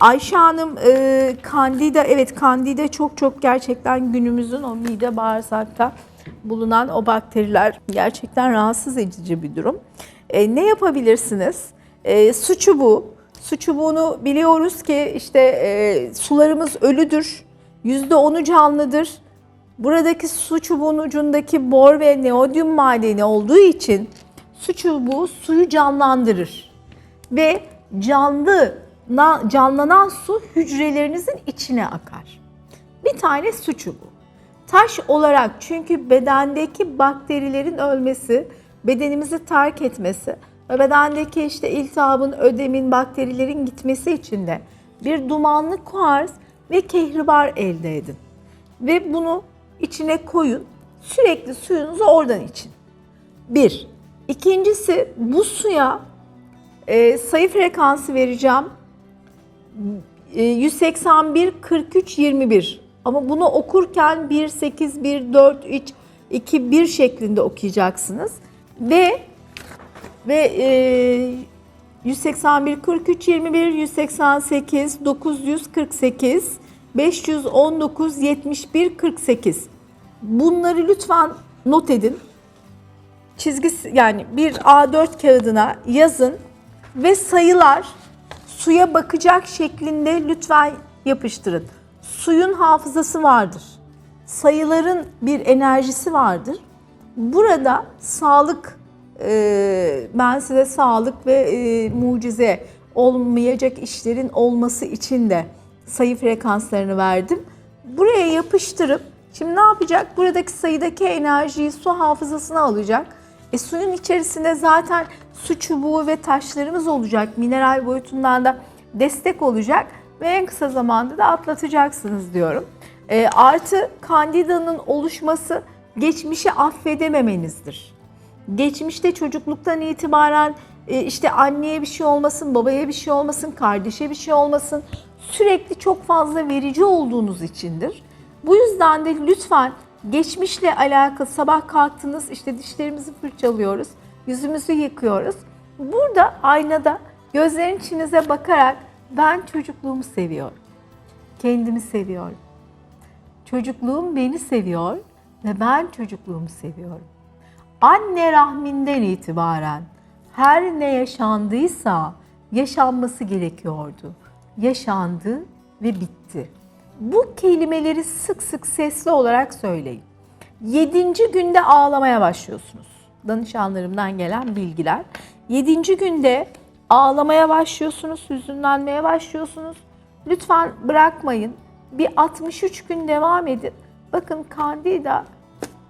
Ayşe Hanım e, kandida evet kandida çok çok gerçekten günümüzün o mide bağırsakta bulunan o bakteriler gerçekten rahatsız edici bir durum. E, ne yapabilirsiniz? E, su çubuğu. Su çubuğunu biliyoruz ki işte e, sularımız ölüdür. %10'u canlıdır. Buradaki su çubuğunun ucundaki bor ve neodyum madeni olduğu için su çubuğu suyu canlandırır ve canlı canlanan su hücrelerinizin içine akar. Bir tane su çubuğu. Taş olarak çünkü bedendeki bakterilerin ölmesi, bedenimizi terk etmesi ve bedendeki işte iltihabın, ödemin, bakterilerin gitmesi için de bir dumanlı kuars ve kehribar elde edin. Ve bunu içine koyun. Sürekli suyunuzu oradan için. Bir. İkincisi bu suya e, sayı frekansı vereceğim. E, 181 43 21. Ama bunu okurken 1 8 1 4 3 2 1 şeklinde okuyacaksınız. Ve ve e, 181 43 21 188 948 519 71 48. Bunları lütfen not edin çizgisi yani bir A4 kağıdına yazın ve sayılar suya bakacak şeklinde lütfen yapıştırın. Suyun hafızası vardır. Sayıların bir enerjisi vardır. Burada sağlık, e, ben size sağlık ve e, mucize olmayacak işlerin olması için de sayı frekanslarını verdim. Buraya yapıştırıp şimdi ne yapacak? Buradaki sayıdaki enerjiyi su hafızasına alacak. E suyun içerisinde zaten su çubuğu ve taşlarımız olacak. Mineral boyutundan da destek olacak ve en kısa zamanda da atlatacaksınız diyorum. E, artı kandidanın oluşması geçmişi affedememenizdir. Geçmişte çocukluktan itibaren e, işte anneye bir şey olmasın, babaya bir şey olmasın, kardeşe bir şey olmasın. Sürekli çok fazla verici olduğunuz içindir. Bu yüzden de lütfen geçmişle alakalı sabah kalktınız işte dişlerimizi fırçalıyoruz, yüzümüzü yıkıyoruz. Burada aynada gözlerin içinize bakarak ben çocukluğumu seviyorum. Kendimi seviyorum. Çocukluğum beni seviyor ve ben çocukluğumu seviyorum. Anne rahminden itibaren her ne yaşandıysa yaşanması gerekiyordu. Yaşandı ve bitti. Bu kelimeleri sık sık sesli olarak söyleyin. Yedinci günde ağlamaya başlıyorsunuz. Danışanlarımdan gelen bilgiler. Yedinci günde ağlamaya başlıyorsunuz, hüzünlenmeye başlıyorsunuz. Lütfen bırakmayın. Bir 63 gün devam edin. Bakın kandida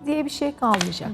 diye bir şey kalmayacak.